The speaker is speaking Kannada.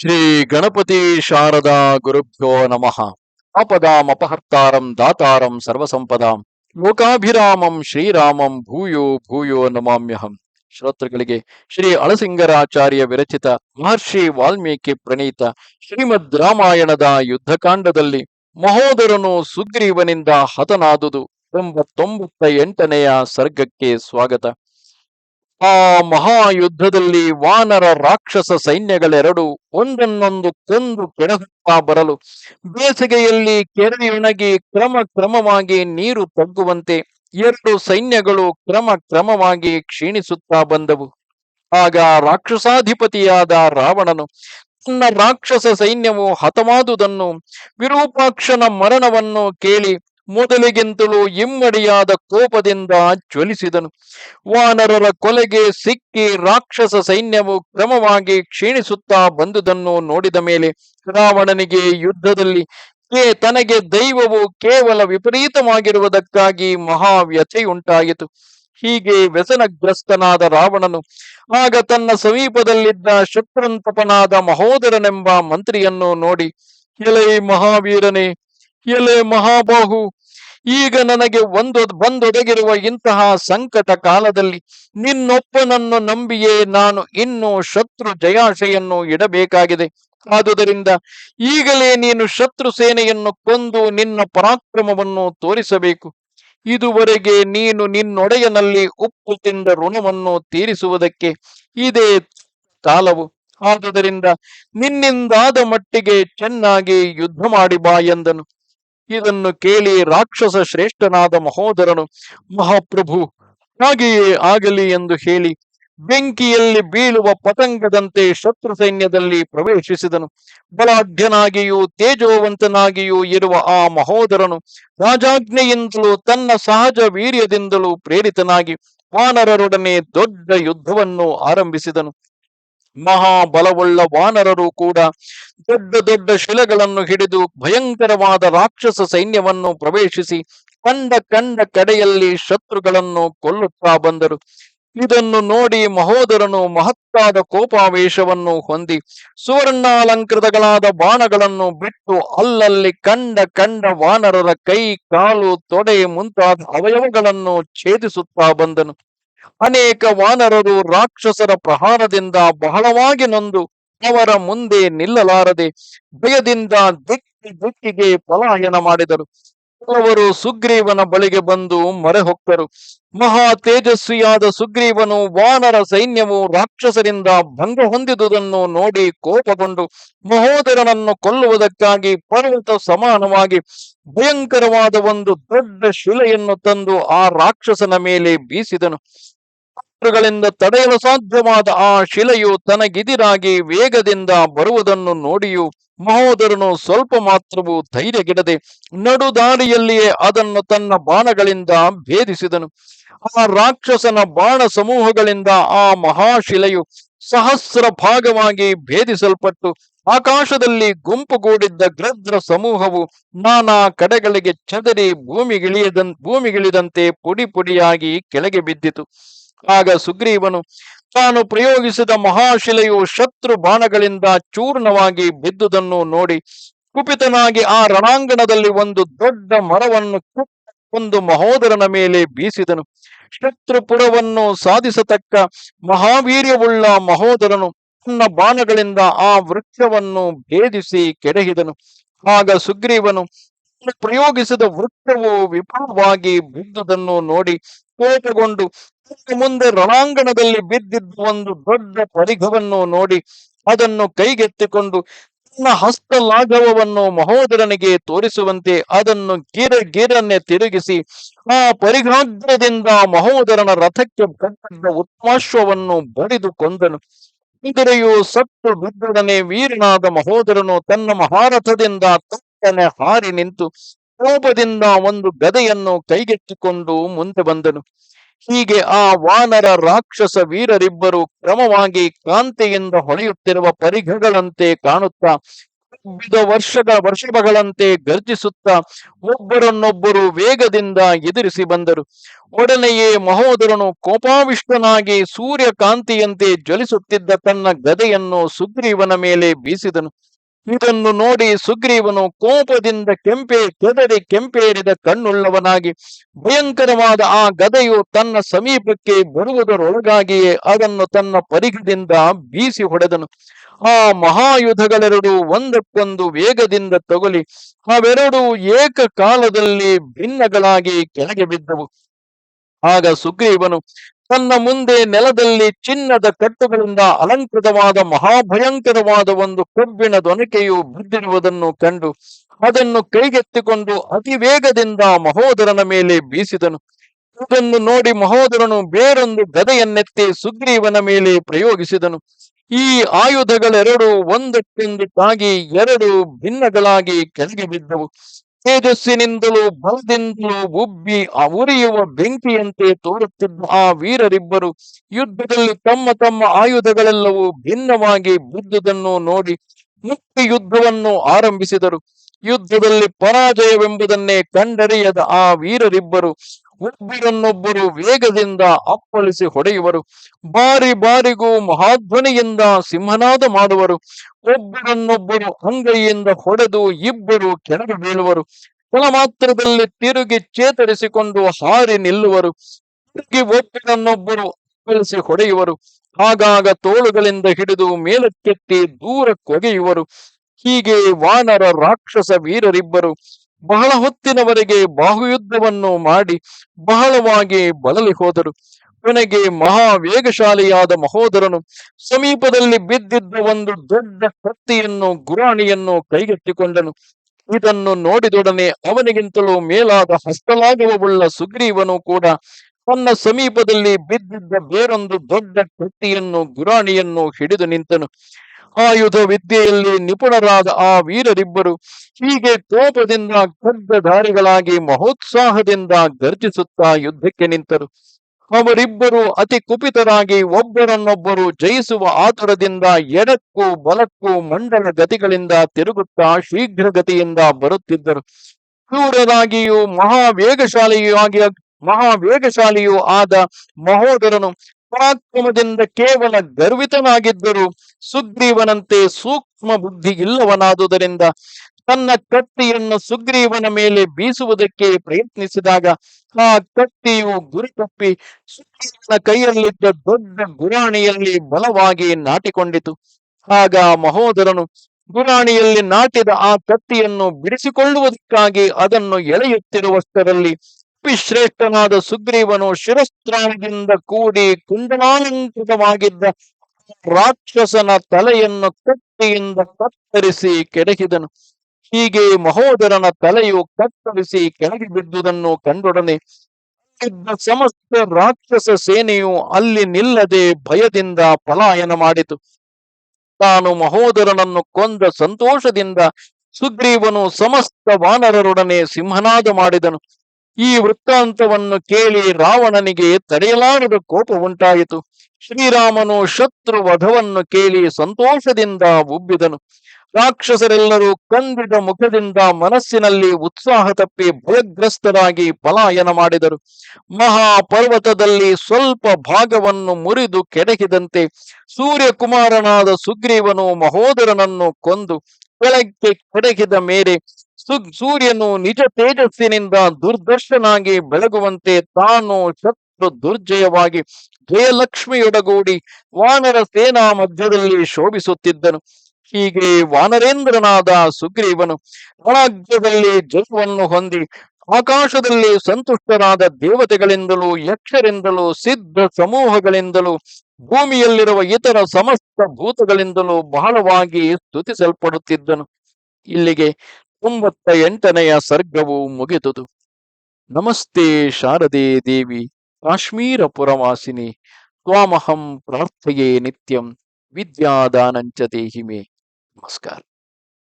ಶ್ರೀ ಗಣಪತಿ ಶಾರದಾ ಗುರುಭ್ಯೋ ನಮಃ. ಆಪದಾಂ ಅಪಹರ್ತಾರಂ ದಾತಾರಂ ಸರ್ವಸಂಪದಾಂ. ಲೋಕಾಭಿರಾಮಂ ಶ್ರೀರಾಮಂ ಭೂಯೋ ಭೂಯೋ ನಮಾಮ್ಯಹಂ. ಶ್ರೋತೃಗಳಿಗೆ ಶ್ರೀ ಅಳಸಿಂಗರಾಚಾರ್ಯ ವಿರಚಿತ ಮಹರ್ಷಿ ವಾಲ್ಮೀಕಿ ಪ್ರಣೀತ ಶ್ರೀಮದ್ ರಾಮಾಯಣದ ಯುದ್ಧಕಾಂಡದಲ್ಲಿ ಮಹೋದರನು ಸುಗ್ರೀವನಿಂದ ಹತನಾದುದು ಎಂಬತ್ತೊಂಬತ್ತ ಎಂಟನೆಯ ಸರ್ಗಕ್ಕೆ ಸ್ವಾಗತ. ಆ ಮಹಾಯುದ್ಧದಲ್ಲಿ ವಾನರ ರಾಕ್ಷಸ ಸೈನ್ಯಗಳೆರಡು ಒಂದನ್ನೊಂದು ಕೊಂದು ಕೆಡಹುತ್ತಾ ಬರಲು. ಬೇಸಿಗೆಯಲ್ಲಿ ಕೆರೆಯೊಣಗಿ ಕ್ರಮ ಕ್ರಮವಾಗಿ ನೀರು ತಗ್ಗುವಂತೆ ಎರಡು ಸೈನ್ಯಗಳು ಕ್ರಮ ಕ್ರಮವಾಗಿ ಕ್ಷೀಣಿಸುತ್ತಾ ಬಂದವು. ಆಗ ರಾಕ್ಷಸಾಧಿಪತಿಯಾದ ರಾವಣನು ತನ್ನ ರಾಕ್ಷಸ ಸೈನ್ಯವು ಹತವಾದುದನ್ನು ವಿರೂಪಾಕ್ಷನ ಮರಣವನ್ನು ಕೇಳಿ ಮೊದಲಿಗಿಂತಲೂ ಇಮ್ಮಡಿಯಾದ ಕೋಪದಿಂದ ಜ್ವಲಿಸಿದನು. ವಾನರರ ಕೊಲೆಗೆ ಸಿಕ್ಕಿ ರಾಕ್ಷಸ ಸೈನ್ಯವು ಕ್ರಮವಾಗಿ ಕ್ಷೀಣಿಸುತ್ತಾ ಬಂದುದನ್ನು ನೋಡಿದ ಮೇಲೆ ರಾವಣನಿಗೆ ಯುದ್ಧದಲ್ಲಿ ತನಗೆ ದೈವವು ಕೇವಲ ವಿಪರೀತವಾಗಿರುವುದಕ್ಕಾಗಿ ಮಹಾ ವ್ಯಥೆಯುಂಟಾಯಿತು. ಹೀಗೆ ವ್ಯಸನಗ್ರಸ್ತನಾದ ರಾವಣನು ಆಗ ತನ್ನ ಸಮೀಪದಲ್ಲಿದ್ದ ಶತ್ರುಂತಪನಾದ ಮಹೋದರನೆಂಬ ಮಂತ್ರಿಯನ್ನು ನೋಡಿ, ಎಲೆ ಮಹಾವೀರನೇ, ಎಲೆ ಮಹಾಬಾಹು ಈಗ ನನಗೆ ಒಂದು, ಬಂದೊದಗಿರುವ ಇಂತಹ ಸಂಕಟ ಕಾಲದಲ್ಲಿ ನಿನ್ನೊಪ್ಪನನ್ನು ನಂಬಿಯೇ ನಾನು ಇನ್ನು ಶತ್ರು ಜಯಾಶೆಯನ್ನು ಇಡಬೇಕಾಗಿದೆ. ಆದುದರಿಂದ ಈಗಲೇ ನೀನು ಶತ್ರು ಸೇನೆಯನ್ನು ಕೊಂದು ನಿನ್ನ ಪರಾಕ್ರಮವನ್ನು ತೋರಿಸಬೇಕು. ಇದುವರೆಗೆ ನೀನು ನಿನ್ನೊಡೆಯನಲ್ಲಿ ಉಪ್ಪು ತಿಂದ ಋಣವನ್ನು ತೀರಿಸುವುದಕ್ಕೆ ಇದೇ ಕಾಲವು. ಆದುದರಿಂದ ನಿನ್ನಿಂದಾದ ಮಟ್ಟಿಗೆ ಚೆನ್ನಾಗಿ ಯುದ್ಧ ಮಾಡಿ ಬಾ ಎಂದನು. ಇದನ್ನು ಕೇಳಿ ರಾಕ್ಷಸ ಶ್ರೇಷ್ಠನಾದ ಮಹೋದರನು, ಮಹಾಪ್ರಭು, ಹಾಗೆಯೇ ಆಗಲಿ ಎಂದು ಹೇಳಿ ಬೆಂಕಿಯಲ್ಲಿ ಬೀಳುವ ಪತಂಗದಂತೆ ಶತ್ರು ಸೈನ್ಯದಲ್ಲಿ ಪ್ರವೇಶಿಸಿದನು. ಬಲಾಢ್ಯನಾಗಿಯೂ ತೇಜೋವಂತನಾಗಿಯೂ ಇರುವ ಆ ಮಹೋದರನು ರಾಜಾಜ್ಞೆಯಿಂದಲೂ ತನ್ನ ಸಹಜ ವೀರ್ಯದಿಂದಲೂ ಪ್ರೇರಿತನಾಗಿ ವಾನರರೊಡನೆ ದೊಡ್ಡ ಯುದ್ಧವನ್ನು ಆರಂಭಿಸಿದನು. ಮಹಾಬಲವುಳ್ಳ ವಾನರರು ಕೂಡ ದೊಡ್ಡ ದೊಡ್ಡ ಶಿಲೆಗಳನ್ನು ಹಿಡಿದು ಭಯಂಕರವಾದ ರಾಕ್ಷಸ ಸೈನ್ಯವನ್ನು ಪ್ರವೇಶಿಸಿ ಕಂಡ ಕಂಡ ಕಡೆಯಲ್ಲಿ ಶತ್ರುಗಳನ್ನು ಕೊಲ್ಲುತ್ತಾ ಬಂದರು. ಇದನ್ನು ನೋಡಿ ಮಹೋದರನು ಮಹತ್ತಾದ ಕೋಪಾವೇಶವನ್ನು ಹೊಂದಿ ಸುವರ್ಣಾಲಂಕೃತಗಳಾದ ಬಾಣಗಳನ್ನು ಬಿಟ್ಟು ಅಲ್ಲಲ್ಲಿ ಕಂಡ ಕಂಡ ವಾನರರ ಕೈ ಕಾಲು ತೊಡೆ ಮುಂತಾದ ಅವಯವಗಳನ್ನು ಛೇದಿಸುತ್ತಾ ಬಂದನು. ಅನೇಕ ವಾನರರು ರಾಕ್ಷಸರ ಪ್ರಹಾರದಿಂದ ಬಹಳವಾಗಿ ನೊಂದು ಅವರ ಮುಂದೆ ನಿಲ್ಲಲಾರದೆ ಭಯದಿಂದ ದಿಕ್ಕಿ ದಿಕ್ಕಿಗೆ ಪಲಾಯನ ಮಾಡಿದರು. ಕೆಲವರು ಸುಗ್ರೀವನ ಬಳಿಗೆ ಬಂದು ಮರೆ ಹೊಕ್ಕರು. ಮಹಾ ತೇಜಸ್ವಿಯಾದ ಸುಗ್ರೀವನು ವಾನರ ಸೈನ್ಯವು ರಾಕ್ಷಸರಿಂದ ಭಂಗ ಹೊಂದಿದುದನ್ನು ನೋಡಿ ಕೋಪಗೊಂಡು ಮಹೋದರನನ್ನು ಕೊಲ್ಲುವುದಕ್ಕಾಗಿ ಪರ್ವತ ಸಮಾನವಾಗಿ ಭಯಂಕರವಾದ ಒಂದು ದೊಡ್ಡ ಶಿಲೆಯನ್ನು ತಂದು ಆ ರಾಕ್ಷಸನ ಮೇಲೆ ಬೀಸಿದನು. ತಡೆಯಲು ಸಾಧ್ಯವಾದ ಆ ಶಿಲೆಯು ತನಗಿದಿರಾಗಿ ವೇಗದಿಂದ ಬರುವುದನ್ನು ನೋಡಿಯೂ ಮಹೋದರನು ಸ್ವಲ್ಪ ಮಾತ್ರವೂ ಧೈರ್ಯಗಿಡದೆ ನಡುದಾರಿಯಲ್ಲಿಯೇ ಅದನ್ನು ತನ್ನ ಬಾಣಗಳಿಂದ ಭೇದಿಸಿದನು. ಆ ರಾಕ್ಷಸನ ಬಾಣ ಸಮೂಹಗಳಿಂದ ಆ ಮಹಾಶಿಲೆಯು ಸಹಸ್ರ ಭಾಗವಾಗಿ ಭೇದಿಸಲ್ಪಟ್ಟು ಆಕಾಶದಲ್ಲಿ ಗುಂಪುಗೂಡಿದ್ದ ಗ್ರದ್ರ ಸಮೂಹವು ನಾನಾ ಕಡೆಗಳಿಗೆ ಚದರಿ ಭೂಮಿಗಿಳಿಯದ ಭೂಮಿಗಿಳಿದಂತೆ ಪುಡಿ ಪುಡಿಯಾಗಿ ಕೆಳಗೆ ಬಿದ್ದಿತು. ಆಗ ಸುಗ್ರೀವನು ತಾನು ಪ್ರಯೋಗಿಸಿದ ಮಹಾಶಿಲೆಯು ಶತ್ರು ಬಾಣಗಳಿಂದ ಚೂರ್ಣವಾಗಿ ಬಿದ್ದುದನ್ನು ನೋಡಿ ಕುಪಿತನಾಗಿ ಆ ರಣಾಂಗಣದಲ್ಲಿ ಒಂದು ದೊಡ್ಡ ಮರವನ್ನು ಒಂದು ಮಹೋದರನ ಮೇಲೆ ಬೀಸಿದನು. ಶತ್ರುಪುರವನ್ನು ಸಾಧಿಸತಕ್ಕ ಮಹಾವೀರ್ಯವುಳ್ಳ ಮಹೋದರನು ತನ್ನ ಬಾಣಗಳಿಂದ ಆ ವೃಕ್ಷವನ್ನು ಭೇದಿಸಿ ಕೆಡಹಿದನು. ಆಗ ಸುಗ್ರೀವನು ಪ್ರಯೋಗಿಸಿದ ವೃಕ್ಷವು ವಿಪುಲವಾಗಿ ಬಿದ್ದುದನ್ನು ನೋಡಿ ಕೋಪಗೊಂಡು ಮುಂದೆ ರಣಾಂಗಣದಲ್ಲಿ ಬಿದ್ದಿದ್ದ ಒಂದು ದೊಡ್ಡ ಪರಿಘವನ್ನು ನೋಡಿ ಅದನ್ನು ಕೈಗೆತ್ತಿಕೊಂಡು ತನ್ನ ಹಸ್ತಲಾಘವವನ್ನು ಮಹೋದರನಿಗೆ ತೋರಿಸುವಂತೆ ಅದನ್ನು ಗಿರ ಗಿರನ್ನೇ ತಿರುಗಿಸಿ ಆ ಪರಿಘಾಗ್ರದಿಂದ ಮಹೋದರನ ರಥಕ್ಕೆ ಕಟ್ಟಿದ್ದ ಉತ್ಮಾಶ್ವವನ್ನು ಬಡಿದು ಕೊಂದನು. ಕುದುರೆಯು ಸತ್ತು ಬಿದ್ದೊಡನೆ ವೀರನಾದ ಮಹೋದರನು ತನ್ನ ಮಹಾರಥದಿಂದ ತಕ್ಕನೆ ಹಾರಿ ನಿಂತು ಕೋಪದಿಂದ ಒಂದು ಗದೆಯನ್ನು ಕೈಗೆತ್ತಿಕೊಂಡು ಮುಂದೆ ಬಂದನು. ಹೀಗೆ ಆ ವಾನರ ರಾಕ್ಷಸ ವೀರರಿಬ್ಬರು ಕ್ರಮವಾಗಿ ಕಾಂತಿಯಿಂದ ಹೊಳೆಯುತ್ತಿರುವ ಪರಿಘಗಳಂತೆ ಕಾಣುತ್ತಾ ವಿವಿಧ ವರ್ಷಗಳ ವರ್ಷಗಳಂತೆ ಗರ್ಜಿಸುತ್ತಾ ಒಬ್ಬರನ್ನೊಬ್ಬರು ವೇಗದಿಂದ ಎದುರಿಸಿ ಬಂದರು. ಒಡನೆಯೇ ಮಹೋದರನು ಕೋಪಾವಿಷ್ಟನಾಗಿ ಸೂರ್ಯಕಾಂತಿಯಂತೆ ಜ್ವಲಿಸುತ್ತಿದ್ದ ತನ್ನ ಗದೆಯನ್ನು ಸುಗ್ರೀವನ ಮೇಲೆ ಬೀಸಿದನು. ಇದನ್ನು ನೋಡಿ ಸುಗ್ರೀವನು ಕೋಪದಿಂದ ಕೆಂಪೆ, ಕೆದರಿ ಕೆಂಪೇರಿದ ಕಣ್ಣುಳ್ಳವನಾಗಿ, ಭಯಂಕರವಾದ ಆ ಗದೆಯು ತನ್ನ ಸಮೀಪಕ್ಕೆ ಬರುವುದರೊಳಗಾಗಿಯೇ ಅದನ್ನು ತನ್ನ ಪರಿಗದಿಂದ ಬೀಸಿ ಹೊಡೆದನು. ಆ ಮಹಾಯುಧಗಳೆರಡು ಒಂದಕ್ಕೊಂದು ವೇಗದಿಂದ ತಗುಲಿ, ಅವೆರಡೂ ಏಕಕಾಲದಲ್ಲಿ ಭಿನ್ನಗಳಾಗಿ ಕೆಳಗೆ ಬಿದ್ದವು. ಆಗ ಸುಗ್ರೀವನು ತನ್ನ ಮುಂದೆ ನೆಲದಲ್ಲಿ ಚಿನ್ನದ ಕಟ್ಟುಗಳಿಂದ ಅಲಂಕೃತವಾದ ಮಹಾಭಯಂಕರವಾದ ಒಂದು ಕೊಬ್ಬಿನ ದೊನಕೆಯು ಬಿದ್ದಿರುವುದನ್ನು ಕಂಡು ಅದನ್ನು ಕೈಗೆತ್ತಿಕೊಂಡು ಅತಿ ವೇಗದಿಂದ ಮಹೋದರನ ಮೇಲೆ ಬೀಸಿದನು. ಇದನ್ನು ನೋಡಿ ಮಹೋದರನು ಬೇರೊಂದು ಗದೆಯನ್ನೆತ್ತಿ ಸುಗ್ರೀವನ ಮೇಲೆ ಪ್ರಯೋಗಿಸಿದನು. ಈ ಆಯುಧಗಳೆರಡು ಒಂದಕ್ಕೊಂದು ತಾಗಿ ಎರಡು ಭಿನ್ನಗಳಾಗಿ ಕೆಳಗೆ ಬಿದ್ದವು. ತೇಜಸ್ಸಿನಿಂದಲೂ ಬಲದಿಂದಲೂ ಉಬ್ಬಿ ಉರಿಯುವ ಬೆಂಕಿಯಂತೆ ತೋರುತ್ತಿದ್ದ ಆ ವೀರರಿಬ್ಬರು ಯುದ್ಧದಲ್ಲಿ ತಮ್ಮ ತಮ್ಮ ಆಯುಧಗಳೆಲ್ಲವೂ ಭಿನ್ನವಾಗಿ ಬಿದ್ದುದನ್ನು ನೋಡಿ ಮುಕ್ತಿ ಯುದ್ಧವನ್ನು ಆರಂಭಿಸಿದರು. ಯುದ್ಧದಲ್ಲಿ ಪರಾಜಯವೆಂಬುದನ್ನೇ ಕಂಡರಿಯದ ಆ ವೀರರಿಬ್ಬರು ಒಬ್ಬರನ್ನೊಬ್ಬರು ವೇಗದಿಂದ ಅಪ್ಪಳಿಸಿ ಹೊಡೆಯುವರು. ಬಾರಿ ಬಾರಿಗೂ ಮಹಾಧ್ವನಿಯಿಂದ ಸಿಂಹನಾದ ಮಾಡುವರು. ಒಬ್ಬರನ್ನೊಬ್ಬರು ಅಂಗೈಯಿಂದ ಹೊಡೆದು ಇಬ್ಬರು ಕೆಳಗೆ ಬೀಳುವರು. ಕೆಲ ಮಾತ್ರದಲ್ಲಿ ತಿರುಗಿ ಚೇತರಿಸಿಕೊಂಡು ಹಾರಿ ನಿಲ್ಲುವರು. ತಿರುಗಿ ಒಬ್ಬರನ್ನೊಬ್ಬರು ಅಪ್ಪಳಿಸಿ ಹೊಡೆಯುವರು. ಆಗಾಗ ತೋಳುಗಳಿಂದ ಹಿಡಿದು ಮೇಲಕ್ಕೆತ್ತಿ ದೂರ ಕೊಗೆಯುವರು. ಹೀಗೆ ವಾನರ ರಾಕ್ಷಸ ವೀರರಿಬ್ಬರು. ಬಹಳ ಹೊತ್ತಿನವರೆಗೆ ಬಾಹುಯುದ್ಧವನ್ನು ಮಾಡಿ ಬಹಳವಾಗಿ ಬಳಲಿ ಹೋದರು. ಕೊನೆಗೆ ಮಹಾ ವೇಗಶಾಲಿಯಾದ ಮಹೋದರನು ಸಮೀಪದಲ್ಲಿ ಬಿದ್ದಿದ್ದ ಒಂದು ದೊಡ್ಡ ಕತ್ತಿಯನ್ನು, ಗುರಾಣಿಯನ್ನು ಕೈಗೆತ್ತಿಕೊಂಡನು. ಇದನ್ನು ನೋಡಿದೊಡನೆ ಅವನಿಗಿಂತಲೂ ಮೇಲಾದ ಹಸ್ತಲಾಘವವುಳ್ಳ ಸುಗ್ರೀವನು ಕೂಡ ತನ್ನ ಸಮೀಪದಲ್ಲಿ ಬಿದ್ದಿದ್ದ ಬೇರೊಂದು ದೊಡ್ಡ ಕತ್ತಿಯನ್ನು, ಗುರಾಣಿಯನ್ನು ಹಿಡಿದು ನಿಂತನು. ಆಯುಧ ವಿದ್ಯೆಯಲ್ಲಿ ನಿಪುಣರಾದ ಆ ವೀರರಿಬ್ಬರು ಹೀಗೆ ಕೋಪದಿಂದ ಖಡ್ಗಧಾರಿಗಳಾಗಿ ಮಹೋತ್ಸಾಹದಿಂದ ಗರ್ಜಿಸುತ್ತಾ ಯುದ್ಧಕ್ಕೆ ನಿಂತರು. ಅವರಿಬ್ಬರು ಅತಿ ಕುಪಿತರಾಗಿ ಒಬ್ಬರನ್ನೊಬ್ಬರು ಜಯಿಸುವ ಆತುರದಿಂದ ಎಡಕ್ಕೂ ಬಲಕ್ಕೂ ಮಂಡಲ ಗತಿಗಳಿಂದ ತಿರುಗುತ್ತಾ ಶೀಘ್ರಗತಿಯಿಂದ ಬರುತ್ತಿದ್ದರು. ಕ್ರೂರರಾಗಿಯೂ ಮಹಾವೇಗಶಾಲಿಯೂ ಆಗಿ ಮಹಾವೇಗಶಾಲಿಯೂ ಆದ ಮಹೋದರನು ಪರಾಕ್ರಮದಿಂದ ಕೇವಲ ಗರ್ವಿತನಾಗಿದ್ದರು ಸುಗ್ರೀವನಂತೆ ಸೂಕ್ಷ್ಮ ಬುದ್ಧಿ ಇಲ್ಲವನಾದುದರಿಂದ ತನ್ನ ಕತ್ತಿಯನ್ನು ಸುಗ್ರೀವನ ಮೇಲೆ ಬೀಸುವುದಕ್ಕೆ ಪ್ರಯತ್ನಿಸಿದಾಗ ಆ ಕತ್ತಿಯು ಗುರಿ ತಪ್ಪಿ ಸುಗ್ರೀವನ ಕೈಯಲ್ಲಿದ್ದ ದೊಡ್ಡ ಗುರಾಣಿಯಲ್ಲಿ ಬಲವಾಗಿ ನಾಟಿಕೊಂಡಿತು. ಆಗ ಮಹೋದರನು ಗುರಾಣಿಯಲ್ಲಿ ನಾಟಿದ ಆ ಕತ್ತಿಯನ್ನು ಬಿಡಿಸಿಕೊಳ್ಳುವುದಕ್ಕಾಗಿ ಅದನ್ನು ಎಳೆಯುತ್ತಿರುವಷ್ಟರಲ್ಲಿ ಶ್ರೇಷ್ಠನಾದ ಸುಗ್ರೀವನು ಶಿರಸ್ತ್ರಾಣದಿಂದ ಕೂಡಿ ಕುಂಡಲಾಲಂಕೃತವಾಗಿದ್ದ ರಾಕ್ಷಸನ ತಲೆಯನ್ನು ಕತ್ತಿಯಿಂದ ಕತ್ತರಿಸಿ ಕೆಡಕಿದನು ಹೀಗೆ ಮಹೋದರನ ತಲೆಯು ಕತ್ತರಿಸಿ ಕೆಳಗೆ ಬಿದ್ದುದನ್ನು ಕಂಡೊಡನೆ ಸಮಸ್ತ ರಾಕ್ಷಸ ಸೇನೆಯು ಅಲ್ಲಿ ನಿಲ್ಲದೆ ಭಯದಿಂದ ಪಲಾಯನ ಮಾಡಿತು. ತಾನು ಮಹೋದರನನ್ನು ಕೊಂದ ಸಂತೋಷದಿಂದ ಸುಗ್ರೀವನು ಸಮಸ್ತ ವಾನರರೊಡನೆ ಸಿಂಹನಾದ ಮಾಡಿದನು. ಈ ವೃತ್ತಾಂತವನ್ನು ಕೇಳಿ ರಾವಣನಿಗೆ ತಡೆಯಲಾರದ ಕೋಪ ಉಂಟಾಯಿತು. ಶ್ರೀರಾಮನು ಶತ್ರು ವಧವನ್ನು ಕೇಳಿ ಸಂತೋಷದಿಂದ ಉಬ್ಬಿದನು. ರಾಕ್ಷಸರೆಲ್ಲರೂ ಕಂದಿದ ಮುಖದಿಂದ ಮನಸ್ಸಿನಲ್ಲಿ ಉತ್ಸಾಹ ತಪ್ಪಿ ಭಯಗ್ರಸ್ತರಾಗಿ ಪಲಾಯನ ಮಾಡಿದರು. ಮಹಾಪರ್ವತದಲ್ಲಿ ಸ್ವಲ್ಪ ಭಾಗವನ್ನು ಮುರಿದು ಕೆಡಕಿದಂತೆ ಸೂರ್ಯಕುಮಾರನಾದ ಸುಗ್ರೀವನು ಮಹೋದರನನ್ನು ಕೊಂದು ಕೆಳಕ್ಕೆ ಕೆಡಕಿದ ಮೇಲೆ ಸೂರ್ಯನು ನಿಜ ತೇಜಸ್ಸಿನಿಂದ ದುರ್ದರ್ಶನಾಗಿ ಬೆಳಗುವಂತೆ ತಾನು ಶತ್ರು ದುರ್ಜಯವಾಗಿ ಜಯಲಕ್ಷ್ಮಿಯೊಡಗೂಡಿ ವಾನರ ಸೇನಾ ಮಧ್ಯದಲ್ಲಿ ಶೋಭಿಸುತ್ತಿದ್ದನು. ಹೀಗೆ ವಾನರೇಂದ್ರನಾದ ಸುಗ್ರೀವನು ರಾಜ್ಯದಲ್ಲಿ ಜಯವನ್ನು ಹೊಂದಿ ಆಕಾಶದಲ್ಲಿ ಸಂತುಷ್ಟರಾದ ದೇವತೆಗಳಿಂದಲೂ ಯಕ್ಷರಿಂದಲೂ ಸಿದ್ಧ ಸಮೂಹಗಳಿಂದಲೂ ಭೂಮಿಯಲ್ಲಿರುವ ಇತರ ಸಮಸ್ತ ಭೂತಗಳಿಂದಲೂ ಬಹಳವಾಗಿ ಸ್ತುತಿಸಲ್ಪಡುತ್ತಿದ್ದನು. ಇಲ್ಲಿಗೆ ತೊಂಬತ್ತ ಎಂಟನೆಯ ಸರ್ಗವು ಮುಗಿದುದು. ನಮಸ್ತೆ ಶಾರದೆ ದೇವಿ ಕಾಶ್ಮೀರ ಪುರವಾಸಿನಿ ತ್ವಾಮಹಂ ಪ್ರಾರ್ಥಯೇ ನಿತ್ಯಂ, ವಿದ್ಯಾದಾನಂಚ ದೇಹಿಮೆ. ನಮಸ್ಕಾರ.